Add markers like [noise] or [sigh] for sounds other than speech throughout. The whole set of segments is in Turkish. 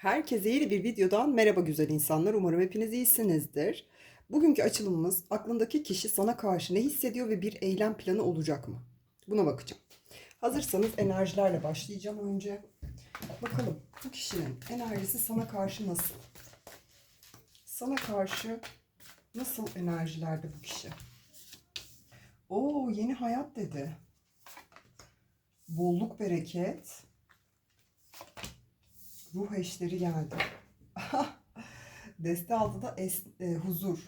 Herkese yeni bir videodan merhaba güzel insanlar. Umarım hepiniz iyisinizdir. Bugünkü açılımımız aklındaki kişi sana karşı ne hissediyor ve bir eylem planı olacak mı? Buna bakacağım. Hazırsanız enerjilerle başlayacağım önce. Bakalım bu kişinin enerjisi sana karşı nasıl? Sana karşı nasıl enerjilerde bu kişi? Oo yeni hayat dedi. Bolluk bereket. Ruh eşleri geldi. [laughs] Deste altıda es, e, huzur.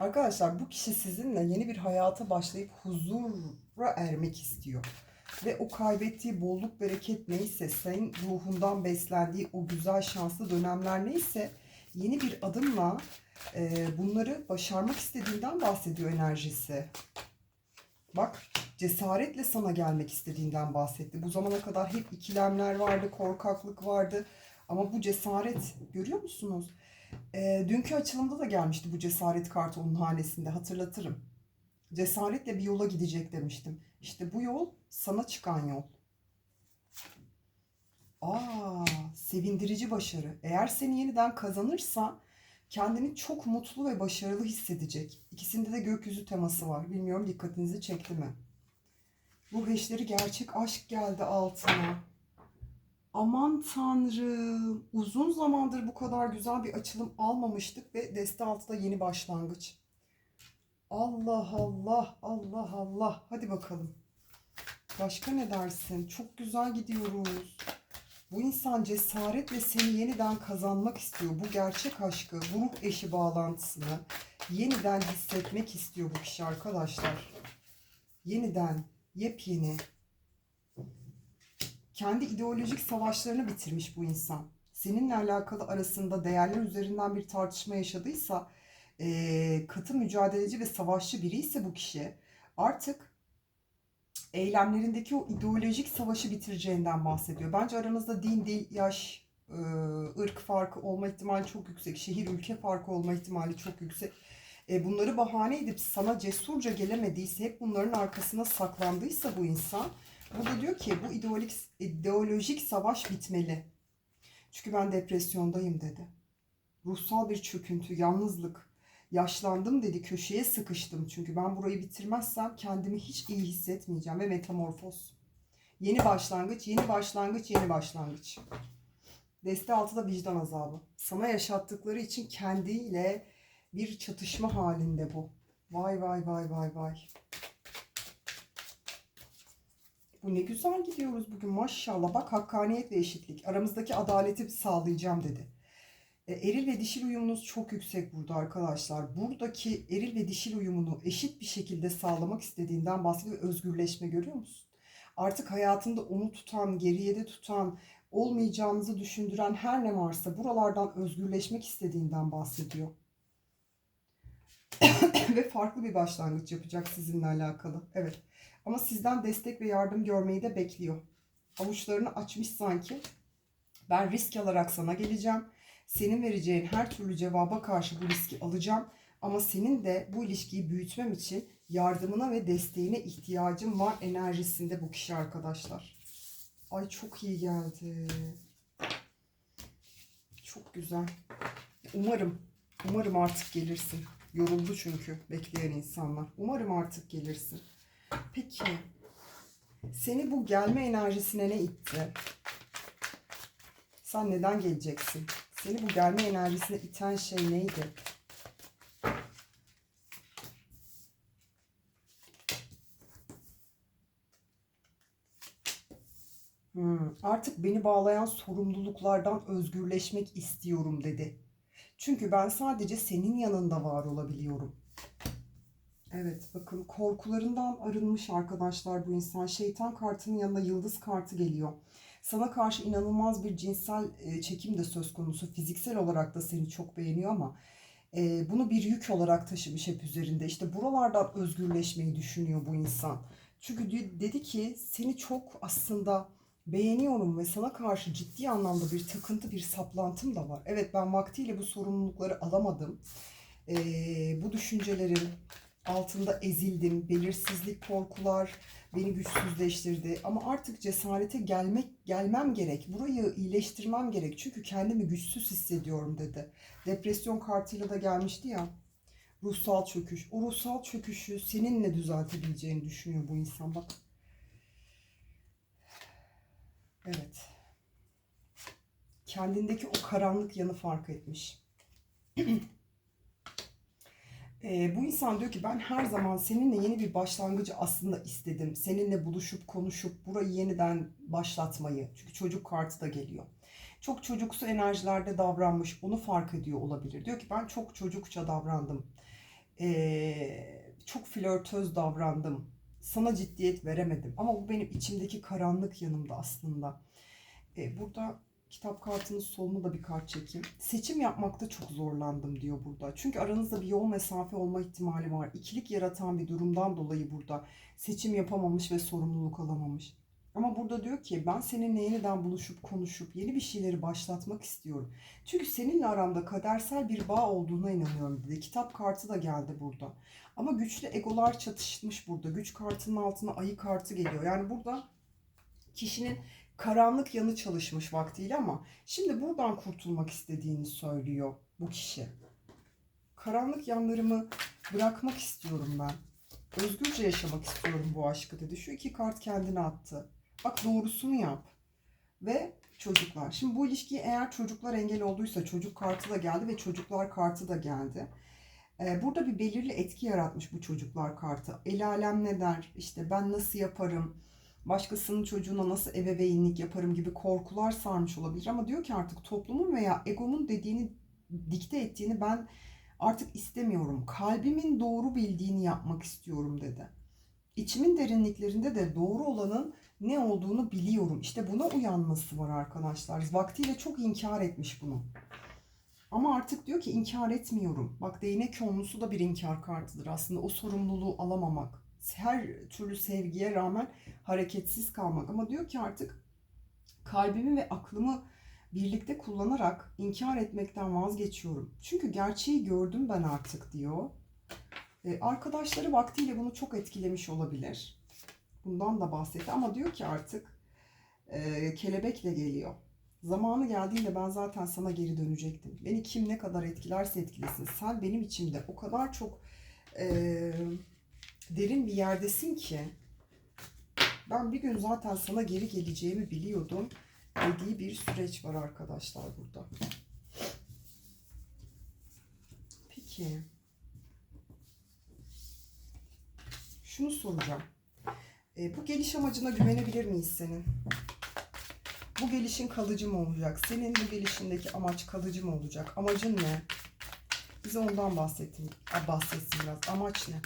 Arkadaşlar bu kişi sizinle yeni bir hayata başlayıp huzura ermek istiyor. Ve o kaybettiği bolluk bereket neyse, senin ruhundan beslendiği o güzel şanslı dönemler neyse yeni bir adımla e, bunları başarmak istediğinden bahsediyor enerjisi. Bak cesaretle sana gelmek istediğinden bahsetti. Bu zamana kadar hep ikilemler vardı, korkaklık vardı. Ama bu cesaret görüyor musunuz? Ee, dünkü açılımda da gelmişti bu cesaret kartı onun hanesinde hatırlatırım. Cesaretle bir yola gidecek demiştim. İşte bu yol sana çıkan yol. Aa, sevindirici başarı. Eğer seni yeniden kazanırsa kendini çok mutlu ve başarılı hissedecek. İkisinde de gökyüzü teması var. Bilmiyorum dikkatinizi çekti mi? Ruh eşleri gerçek aşk geldi altına. Aman tanrım. Uzun zamandır bu kadar güzel bir açılım almamıştık ve deste altıda yeni başlangıç. Allah Allah Allah Allah. Hadi bakalım. Başka ne dersin? Çok güzel gidiyoruz. Bu insan cesaretle seni yeniden kazanmak istiyor. Bu gerçek aşkı, bu ruh eşi bağlantısını yeniden hissetmek istiyor bu kişi arkadaşlar. Yeniden, yepyeni. Kendi ideolojik savaşlarını bitirmiş bu insan. Seninle alakalı arasında değerler üzerinden bir tartışma yaşadıysa, eee, katı mücadeleci ve savaşçı biri ise bu kişi artık eylemlerindeki o ideolojik savaşı bitireceğinden bahsediyor. Bence aranızda din, dil, yaş, e, ırk farkı olma ihtimali çok yüksek. Şehir, ülke farkı olma ihtimali çok yüksek. E, bunları bahane edip sana cesurca gelemediyse, hep bunların arkasına saklandıysa bu insan, burada diyor ki bu ideolojik, ideolojik savaş bitmeli. Çünkü ben depresyondayım dedi. Ruhsal bir çöküntü, yalnızlık, Yaşlandım dedi, köşeye sıkıştım. Çünkü ben burayı bitirmezsem kendimi hiç iyi hissetmeyeceğim ve metamorfoz. Yeni başlangıç, yeni başlangıç, yeni başlangıç. Deste altıda vicdan azabı. Sana yaşattıkları için kendiyle bir çatışma halinde bu. Vay vay vay vay vay. Bu ne güzel gidiyoruz bugün maşallah. Bak hakkaniyet ve eşitlik. Aramızdaki adaleti sağlayacağım dedi. E, Eril ve dişil uyumunuz çok yüksek burada arkadaşlar. Buradaki eril ve dişil uyumunu eşit bir şekilde sağlamak istediğinden bahsediyor. Özgürleşme görüyor musun? Artık hayatında onu tutan, geriye de tutan, olmayacağınızı düşündüren her ne varsa buralardan özgürleşmek istediğinden bahsediyor. [coughs] ve farklı bir başlangıç yapacak sizinle alakalı. Evet. Ama sizden destek ve yardım görmeyi de bekliyor. Avuçlarını açmış sanki. Ben risk alarak sana geleceğim senin vereceğin her türlü cevaba karşı bu riski alacağım. Ama senin de bu ilişkiyi büyütmem için yardımına ve desteğine ihtiyacım var enerjisinde bu kişi arkadaşlar. Ay çok iyi geldi. Çok güzel. Umarım, umarım artık gelirsin. Yoruldu çünkü bekleyen insanlar. Umarım artık gelirsin. Peki, seni bu gelme enerjisine ne itti? Sen neden geleceksin? Seni bu gelme enerjisine iten şey neydi? Hmm, artık beni bağlayan sorumluluklardan özgürleşmek istiyorum dedi. Çünkü ben sadece senin yanında var olabiliyorum. Evet bakın korkularından arınmış arkadaşlar bu insan. Şeytan kartının yanında yıldız kartı geliyor. Sana karşı inanılmaz bir cinsel e, çekim de söz konusu. Fiziksel olarak da seni çok beğeniyor ama e, bunu bir yük olarak taşımış hep üzerinde. İşte buralardan özgürleşmeyi düşünüyor bu insan. Çünkü dedi ki seni çok aslında beğeniyorum ve sana karşı ciddi anlamda bir takıntı, bir saplantım da var. Evet ben vaktiyle bu sorumlulukları alamadım. E, bu düşüncelerin, altında ezildim. Belirsizlik, korkular beni güçsüzleştirdi. Ama artık cesarete gelmek gelmem gerek. Burayı iyileştirmem gerek. Çünkü kendimi güçsüz hissediyorum dedi. Depresyon kartıyla da gelmişti ya. Ruhsal çöküş. O ruhsal çöküşü seninle düzeltebileceğini düşünüyor bu insan. Bak. Evet. Kendindeki o karanlık yanı fark etmiş. [clears throat] Ee, bu insan diyor ki ben her zaman seninle yeni bir başlangıcı aslında istedim. Seninle buluşup konuşup burayı yeniden başlatmayı. Çünkü çocuk kartı da geliyor. Çok çocuksu enerjilerde davranmış. Onu fark ediyor olabilir. Diyor ki ben çok çocukça davrandım. Ee, çok flörtöz davrandım. Sana ciddiyet veremedim. Ama bu benim içimdeki karanlık yanımda aslında. Ee, burada kitap kartının soluna da bir kart çekeyim. Seçim yapmakta çok zorlandım diyor burada. Çünkü aranızda bir yol mesafe olma ihtimali var. İkilik yaratan bir durumdan dolayı burada seçim yapamamış ve sorumluluk alamamış. Ama burada diyor ki ben seninle yeniden buluşup konuşup yeni bir şeyleri başlatmak istiyorum. Çünkü seninle aramda kadersel bir bağ olduğuna inanıyorum dedi. Kitap kartı da geldi burada. Ama güçlü egolar çatışmış burada. Güç kartının altına ayı kartı geliyor. Yani burada kişinin karanlık yanı çalışmış vaktiyle ama şimdi buradan kurtulmak istediğini söylüyor bu kişi. Karanlık yanlarımı bırakmak istiyorum ben. Özgürce yaşamak istiyorum bu aşkı dedi. Şu iki kart kendine attı. Bak doğrusunu yap. Ve çocuklar. Şimdi bu ilişkiye eğer çocuklar engel olduysa çocuk kartı da geldi ve çocuklar kartı da geldi. Ee, burada bir belirli etki yaratmış bu çocuklar kartı. El alem ne der? İşte ben nasıl yaparım? Başkasının çocuğuna nasıl ebeveynlik yaparım gibi korkular sarmış olabilir ama diyor ki artık toplumun veya egomun dediğini dikte ettiğini ben artık istemiyorum. Kalbimin doğru bildiğini yapmak istiyorum dedi. İçimin derinliklerinde de doğru olanın ne olduğunu biliyorum. İşte buna uyanması var arkadaşlar. Vaktiyle çok inkar etmiş bunu. Ama artık diyor ki inkar etmiyorum. Bak değnek onlusu da bir inkar kartıdır aslında. O sorumluluğu alamamak her türlü sevgiye rağmen hareketsiz kalmak. Ama diyor ki artık kalbimi ve aklımı birlikte kullanarak inkar etmekten vazgeçiyorum. Çünkü gerçeği gördüm ben artık diyor. Ee, arkadaşları vaktiyle bunu çok etkilemiş olabilir. Bundan da bahsetti ama diyor ki artık e, kelebekle geliyor. Zamanı geldiğinde ben zaten sana geri dönecektim. Beni kim ne kadar etkilerse etkilesin. Sen benim içimde o kadar çok e, derin bir yerdesin ki ben bir gün zaten sana geri geleceğimi biliyordum dediği bir süreç var arkadaşlar burada. Peki. Şunu soracağım. E, bu geliş amacına güvenebilir miyiz senin? Bu gelişin kalıcı mı olacak? Senin bu gelişindeki amaç kalıcı mı olacak? Amacın ne? Bize ondan bahsettin, bahsetsin biraz. Amaç ne?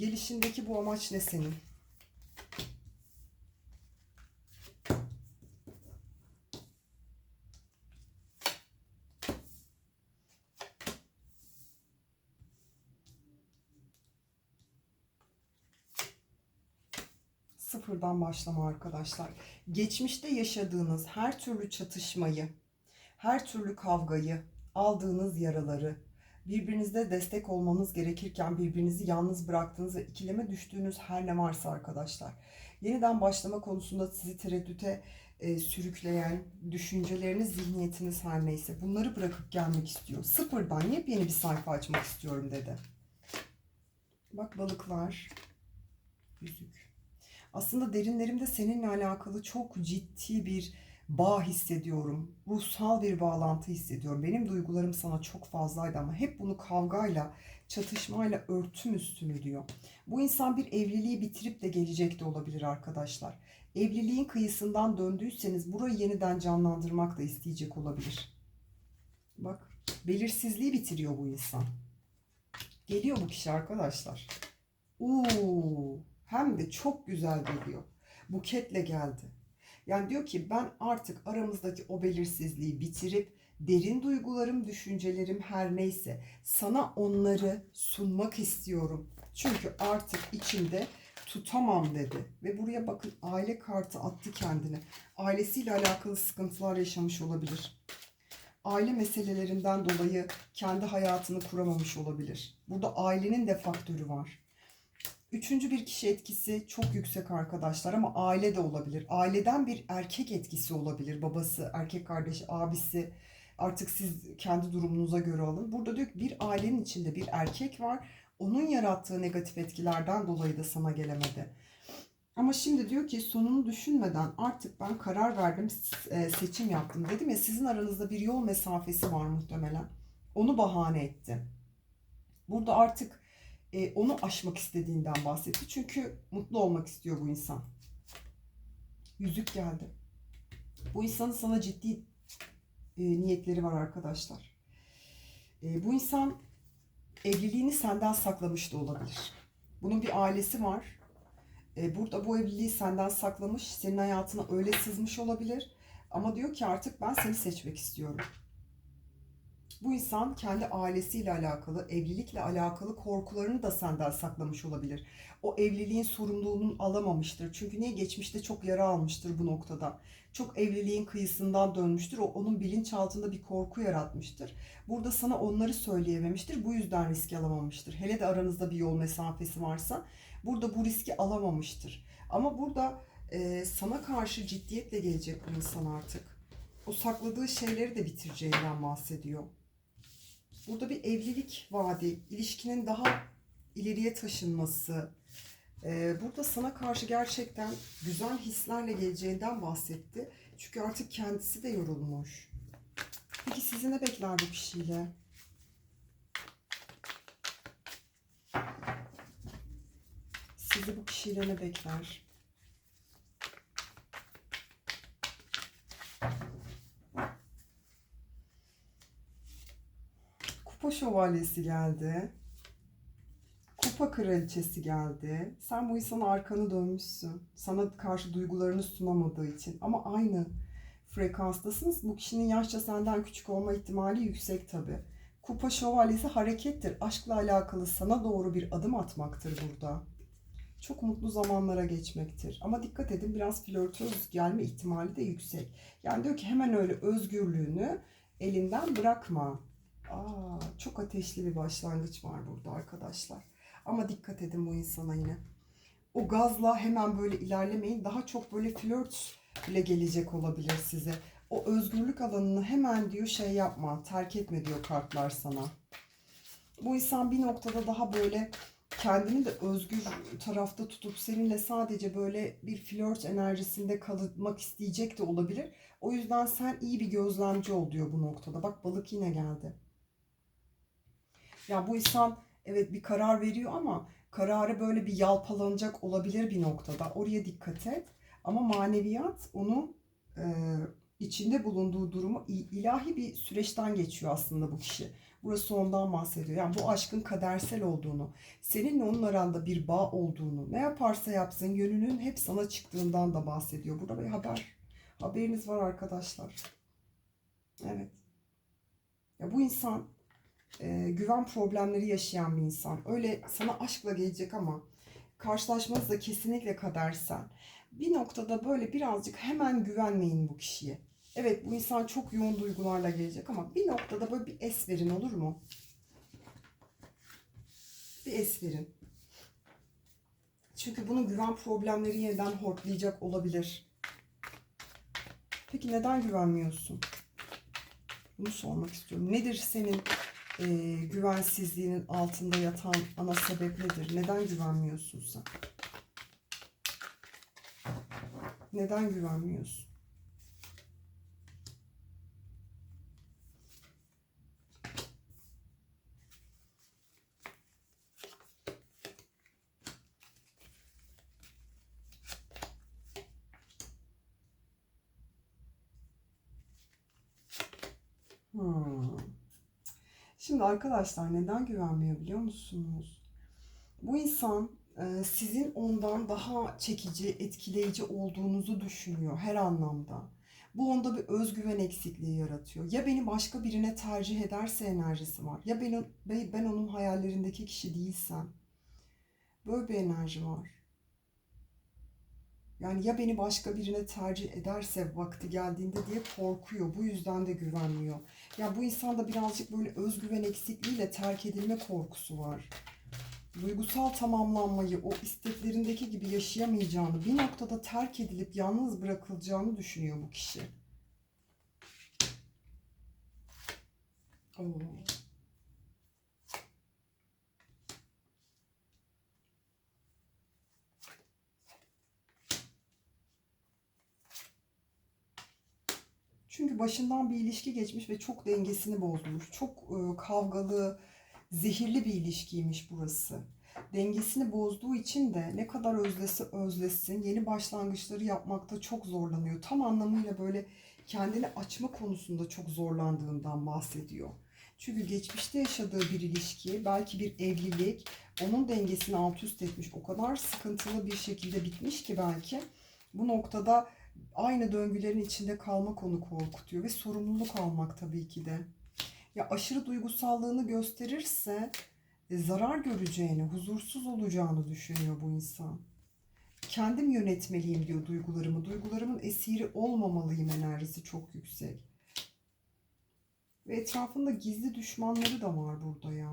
Gelişindeki bu amaç ne senin? Sıfırdan başlama arkadaşlar. Geçmişte yaşadığınız her türlü çatışmayı, her türlü kavgayı, aldığınız yaraları, birbirinizde destek olmanız gerekirken birbirinizi yalnız bıraktığınız ve ikileme düştüğünüz her ne varsa arkadaşlar. Yeniden başlama konusunda sizi tereddüte e, sürükleyen düşünceleriniz, zihniyetiniz her neyse bunları bırakıp gelmek istiyor. Sıfırdan yepyeni bir sayfa açmak istiyorum dedi. Bak balıklar, yüzük. Aslında derinlerimde seninle alakalı çok ciddi bir bağ hissediyorum. Ruhsal bir bağlantı hissediyorum. Benim duygularım sana çok fazlaydı ama hep bunu kavgayla, çatışmayla örtüm üstünü diyor. Bu insan bir evliliği bitirip de gelecek de olabilir arkadaşlar. Evliliğin kıyısından döndüyseniz burayı yeniden canlandırmak da isteyecek olabilir. Bak belirsizliği bitiriyor bu insan. Geliyor bu kişi arkadaşlar. Uuu hem de çok güzel geliyor. Buketle geldi. Yani diyor ki ben artık aramızdaki o belirsizliği bitirip derin duygularım, düşüncelerim her neyse sana onları sunmak istiyorum. Çünkü artık içimde tutamam dedi. Ve buraya bakın aile kartı attı kendine. Ailesiyle alakalı sıkıntılar yaşamış olabilir. aile meselelerinden dolayı kendi hayatını kuramamış olabilir. Burada ailenin de faktörü var. Üçüncü bir kişi etkisi çok yüksek arkadaşlar ama aile de olabilir. Aileden bir erkek etkisi olabilir. Babası, erkek kardeşi, abisi. Artık siz kendi durumunuza göre alın. Burada diyor ki bir ailenin içinde bir erkek var. Onun yarattığı negatif etkilerden dolayı da sana gelemedi. Ama şimdi diyor ki sonunu düşünmeden artık ben karar verdim, e, seçim yaptım dedim ya sizin aranızda bir yol mesafesi var muhtemelen. Onu bahane etti. Burada artık e, onu aşmak istediğinden bahsetti. Çünkü mutlu olmak istiyor bu insan. Yüzük geldi. Bu insanın sana ciddi e, niyetleri var arkadaşlar. E, bu insan evliliğini senden saklamış da olabilir. Bunun bir ailesi var. E, burada bu evliliği senden saklamış, senin hayatına öyle sızmış olabilir. Ama diyor ki artık ben seni seçmek istiyorum. Bu insan kendi ailesiyle alakalı, evlilikle alakalı korkularını da senden saklamış olabilir. O evliliğin sorumluluğunu alamamıştır. Çünkü niye geçmişte çok yara almıştır bu noktada. Çok evliliğin kıyısından dönmüştür. O onun bilinçaltında bir korku yaratmıştır. Burada sana onları söyleyememiştir. Bu yüzden riski alamamıştır. Hele de aranızda bir yol mesafesi varsa burada bu riski alamamıştır. Ama burada e, sana karşı ciddiyetle gelecek bu insan artık. O sakladığı şeyleri de bitireceğinden bahsediyor. Burada bir evlilik vaadi, ilişkinin daha ileriye taşınması. Ee, burada sana karşı gerçekten güzel hislerle geleceğinden bahsetti. Çünkü artık kendisi de yorulmuş. Peki sizi ne bekler bu kişiyle? Sizi bu kişiyle ne bekler? Kupa şövalyesi geldi. Kupa kraliçesi geldi. Sen bu insana arkanı dönmüşsün. Sana karşı duygularını sunamadığı için. Ama aynı frekanstasınız. Bu kişinin yaşça senden küçük olma ihtimali yüksek tabi. Kupa şövalyesi harekettir. Aşkla alakalı sana doğru bir adım atmaktır burada. Çok mutlu zamanlara geçmektir. Ama dikkat edin biraz flörtöz gelme ihtimali de yüksek. Yani diyor ki hemen öyle özgürlüğünü elinden bırakma. Aa, çok ateşli bir başlangıç var burada arkadaşlar. Ama dikkat edin bu insana yine. O gazla hemen böyle ilerlemeyin. Daha çok böyle flört bile gelecek olabilir size. O özgürlük alanını hemen diyor şey yapma, terk etme diyor kartlar sana. Bu insan bir noktada daha böyle kendini de özgür tarafta tutup seninle sadece böyle bir flört enerjisinde kalmak isteyecek de olabilir. O yüzden sen iyi bir gözlemci ol diyor bu noktada. Bak balık yine geldi. Ya bu insan evet bir karar veriyor ama kararı böyle bir yalpalanacak olabilir bir noktada. Oraya dikkat et. Ama maneviyat onu e, içinde bulunduğu durumu ilahi bir süreçten geçiyor aslında bu kişi. Burası ondan bahsediyor. Yani bu aşkın kadersel olduğunu, seninle onun aranda bir bağ olduğunu, ne yaparsa yapsın yönünün hep sana çıktığından da bahsediyor. Burada bir haber. Haberiniz var arkadaşlar. Evet. Ya bu insan e, güven problemleri yaşayan bir insan. Öyle sana aşkla gelecek ama karşılaşmanız da kesinlikle kadersel. Bir noktada böyle birazcık hemen güvenmeyin bu kişiye. Evet bu insan çok yoğun duygularla gelecek ama bir noktada böyle bir es verin olur mu? Bir es verin. Çünkü bunun güven problemleri yeniden hortlayacak olabilir. Peki neden güvenmiyorsun? Bunu sormak istiyorum. Nedir senin e, güvensizliğinin altında yatan ana sebep nedir? Neden güvenmiyorsun sen? Neden güvenmiyorsun? Hmm. Şimdi arkadaşlar neden güvenmiyor biliyor musunuz? Bu insan e, sizin ondan daha çekici, etkileyici olduğunuzu düşünüyor her anlamda. Bu onda bir özgüven eksikliği yaratıyor. Ya beni başka birine tercih ederse enerjisi var. Ya ben, ben onun hayallerindeki kişi değilsem. Böyle bir enerji var. Yani ya beni başka birine tercih ederse vakti geldiğinde diye korkuyor. Bu yüzden de güvenmiyor. Ya bu insanda birazcık böyle özgüven eksikliğiyle terk edilme korkusu var. Duygusal tamamlanmayı o isteklerindeki gibi yaşayamayacağını, bir noktada terk edilip yalnız bırakılacağını düşünüyor bu kişi. Oo. Çünkü başından bir ilişki geçmiş ve çok dengesini bozmuş. Çok e, kavgalı, zehirli bir ilişkiymiş burası. Dengesini bozduğu için de ne kadar özlesi özlesin yeni başlangıçları yapmakta çok zorlanıyor. Tam anlamıyla böyle kendini açma konusunda çok zorlandığından bahsediyor. Çünkü geçmişte yaşadığı bir ilişki, belki bir evlilik onun dengesini alt üst etmiş. O kadar sıkıntılı bir şekilde bitmiş ki belki bu noktada aynı döngülerin içinde kalmak onu korkutuyor ve sorumluluk almak tabii ki de. Ya aşırı duygusallığını gösterirse e, zarar göreceğini, huzursuz olacağını düşünüyor bu insan. Kendim yönetmeliyim diyor duygularımı. Duygularımın esiri olmamalıyım enerjisi çok yüksek. Ve etrafında gizli düşmanları da var burada ya.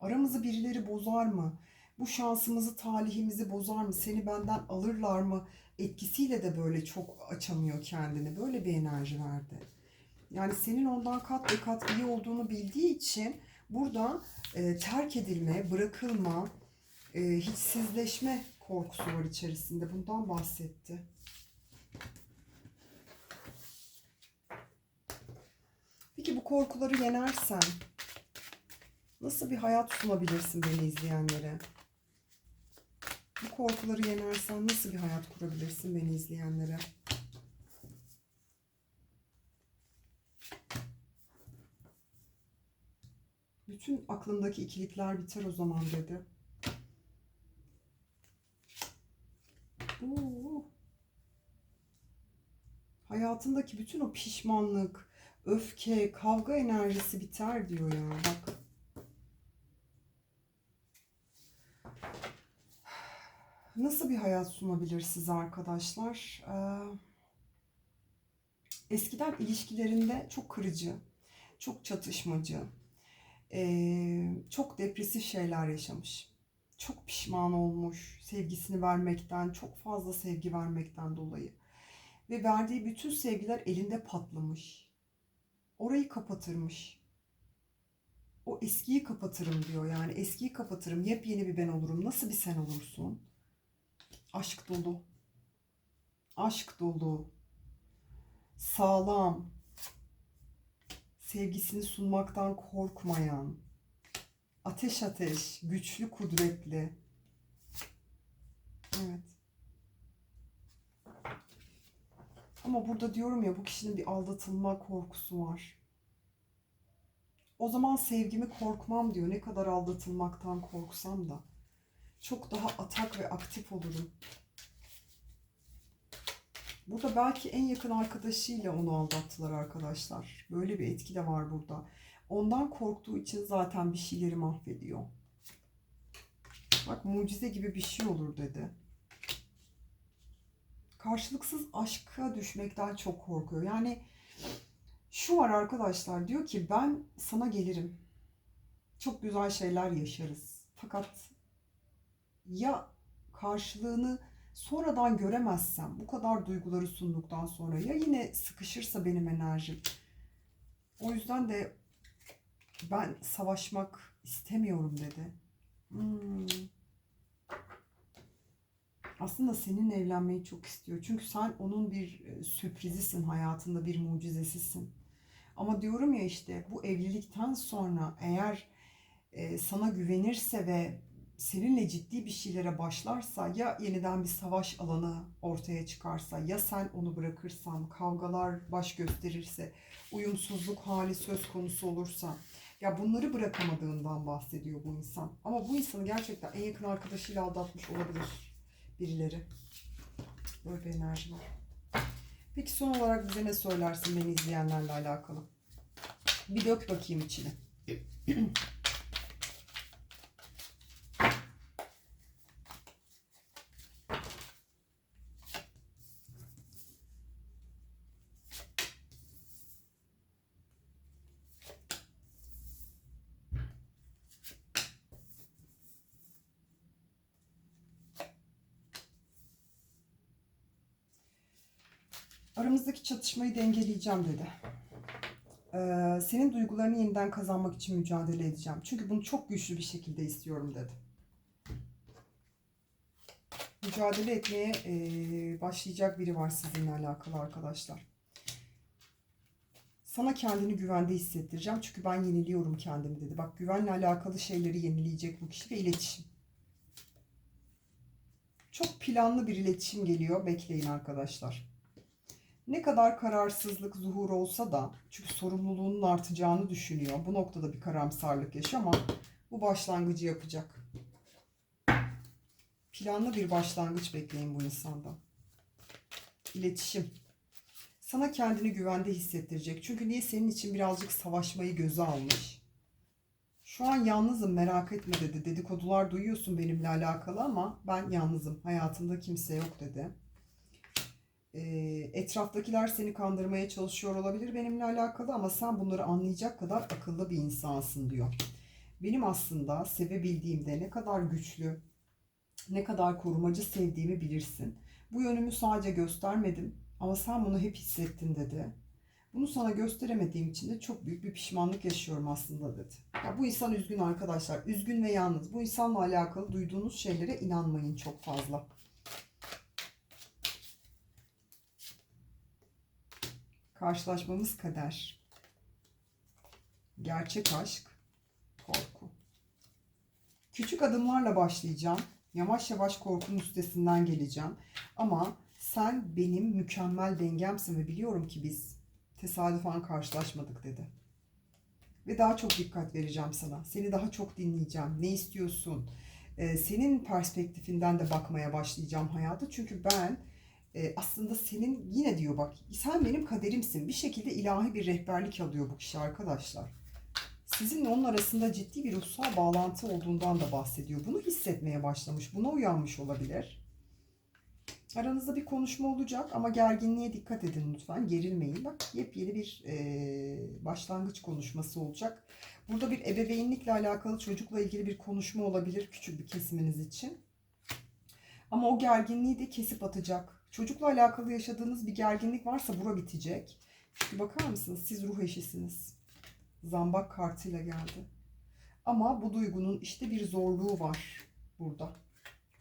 Aramızı birileri bozar mı? Bu şansımızı, talihimizi bozar mı? Seni benden alırlar mı? Etkisiyle de böyle çok açamıyor kendini. Böyle bir enerji verdi. Yani senin ondan kat ve kat iyi olduğunu bildiği için burada e, terk edilme, bırakılma, e, hiçsizleşme korkusu var içerisinde. Bundan bahsetti. Peki bu korkuları yenersen nasıl bir hayat sunabilirsin beni izleyenlere? Bu korkuları yenersen nasıl bir hayat kurabilirsin beni izleyenlere? Bütün aklımdaki ikilikler biter o zaman dedi. Oo. Hayatındaki bütün o pişmanlık, öfke, kavga enerjisi biter diyor ya. Bak. Nasıl bir hayat sunabilir size arkadaşlar? Ee, eskiden ilişkilerinde çok kırıcı, çok çatışmacı, ee, çok depresif şeyler yaşamış. Çok pişman olmuş sevgisini vermekten, çok fazla sevgi vermekten dolayı. Ve verdiği bütün sevgiler elinde patlamış. Orayı kapatırmış. O eskiyi kapatırım diyor. Yani eskiyi kapatırım, yepyeni bir ben olurum. Nasıl bir sen olursun? Aşk dolu. Aşk dolu. Sağlam. Sevgisini sunmaktan korkmayan. Ateş ateş, güçlü, kudretli. Evet. Ama burada diyorum ya bu kişinin bir aldatılma korkusu var. O zaman sevgimi korkmam diyor. Ne kadar aldatılmaktan korksam da. Çok daha atak ve aktif olurum. Burada belki en yakın arkadaşıyla onu aldattılar arkadaşlar. Böyle bir etki de var burada. Ondan korktuğu için zaten bir şeyleri mahvediyor. Bak mucize gibi bir şey olur dedi. Karşılıksız aşka düşmekten çok korkuyor. Yani şu var arkadaşlar diyor ki ben sana gelirim. Çok güzel şeyler yaşarız. Fakat ya karşılığını sonradan göremezsem bu kadar duyguları sunduktan sonra ya yine sıkışırsa benim enerjim. O yüzden de ben savaşmak istemiyorum dedi. Hmm. Aslında seninle evlenmeyi çok istiyor. Çünkü sen onun bir e, sürprizisin hayatında, bir mucizesisin. Ama diyorum ya işte bu evlilikten sonra eğer e, sana güvenirse ve seninle ciddi bir şeylere başlarsa ya yeniden bir savaş alanı ortaya çıkarsa ya sen onu bırakırsan kavgalar baş gösterirse uyumsuzluk hali söz konusu olursa ya bunları bırakamadığından bahsediyor bu insan. Ama bu insanı gerçekten en yakın arkadaşıyla aldatmış olabilir birileri. Böyle bir enerji var. Peki son olarak bize ne söylersin beni izleyenlerle alakalı? Bir dök bakayım içine. [clears throat] Aramızdaki çatışmayı dengeleyeceğim dedi. Ee, senin duygularını yeniden kazanmak için mücadele edeceğim. Çünkü bunu çok güçlü bir şekilde istiyorum dedi. Mücadele etmeye ee, başlayacak biri var sizinle alakalı arkadaşlar. Sana kendini güvende hissettireceğim. Çünkü ben yeniliyorum kendimi dedi. Bak güvenle alakalı şeyleri yenileyecek bu kişi ve iletişim. Çok planlı bir iletişim geliyor. Bekleyin arkadaşlar. Ne kadar kararsızlık, zuhur olsa da çünkü sorumluluğunun artacağını düşünüyor. Bu noktada bir karamsarlık yaşıyor ama bu başlangıcı yapacak. Planlı bir başlangıç bekleyin bu insandan. İletişim. Sana kendini güvende hissettirecek. Çünkü niye senin için birazcık savaşmayı göze almış. Şu an yalnızım merak etme dedi. Dedikodular duyuyorsun benimle alakalı ama ben yalnızım. Hayatımda kimse yok dedi. Ee, etraftakiler seni kandırmaya çalışıyor olabilir benimle alakalı ama sen bunları anlayacak kadar akıllı bir insansın diyor. Benim aslında sevebildiğimde ne kadar güçlü, ne kadar korumacı sevdiğimi bilirsin. Bu yönümü sadece göstermedim ama sen bunu hep hissettin dedi. Bunu sana gösteremediğim için de çok büyük bir pişmanlık yaşıyorum aslında dedi. Ya bu insan üzgün arkadaşlar. Üzgün ve yalnız. Bu insanla alakalı duyduğunuz şeylere inanmayın çok fazla. Karşılaşmamız kader. Gerçek aşk, korku. Küçük adımlarla başlayacağım. Yavaş yavaş korkunun üstesinden geleceğim. Ama sen benim mükemmel dengemsin ve biliyorum ki biz tesadüfen karşılaşmadık dedi. Ve daha çok dikkat vereceğim sana. Seni daha çok dinleyeceğim. Ne istiyorsun? Ee, senin perspektifinden de bakmaya başlayacağım hayata. Çünkü ben e, aslında senin yine diyor bak sen benim kaderimsin. Bir şekilde ilahi bir rehberlik alıyor bu kişi arkadaşlar. Sizinle onun arasında ciddi bir ruhsal bağlantı olduğundan da bahsediyor. Bunu hissetmeye başlamış. Buna uyanmış olabilir. Aranızda bir konuşma olacak ama gerginliğe dikkat edin lütfen. Gerilmeyin. Bak yepyeni bir e, başlangıç konuşması olacak. Burada bir ebeveynlikle alakalı çocukla ilgili bir konuşma olabilir küçük bir kesiminiz için. Ama o gerginliği de kesip atacak. Çocukla alakalı yaşadığınız bir gerginlik varsa bura bitecek. Çünkü bakar mısınız siz ruh eşisiniz. Zambak kartıyla geldi. Ama bu duygunun işte bir zorluğu var burada.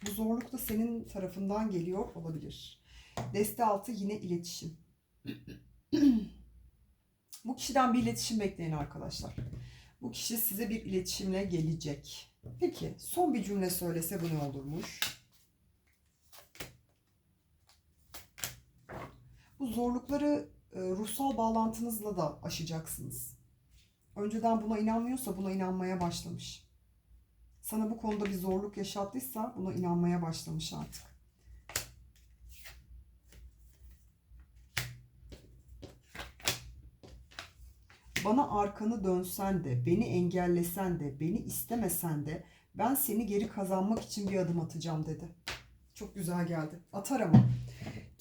Bu zorluk da senin tarafından geliyor olabilir. Deste altı yine iletişim. [clears throat] bu kişiden bir iletişim bekleyin arkadaşlar. Bu kişi size bir iletişimle gelecek. Peki son bir cümle söylese bu ne olurmuş? Bu zorlukları e, ruhsal bağlantınızla da aşacaksınız. Önceden buna inanmıyorsa buna inanmaya başlamış. Sana bu konuda bir zorluk yaşattıysa buna inanmaya başlamış artık. Bana arkanı dönsen de, beni engellesen de, beni istemesen de ben seni geri kazanmak için bir adım atacağım dedi. Çok güzel geldi. Atar ama.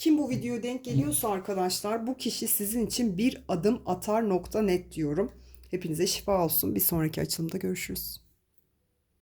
Kim bu videoya denk geliyorsa arkadaşlar bu kişi sizin için bir adım atar nokta net diyorum. Hepinize şifa olsun. Bir sonraki açılımda görüşürüz.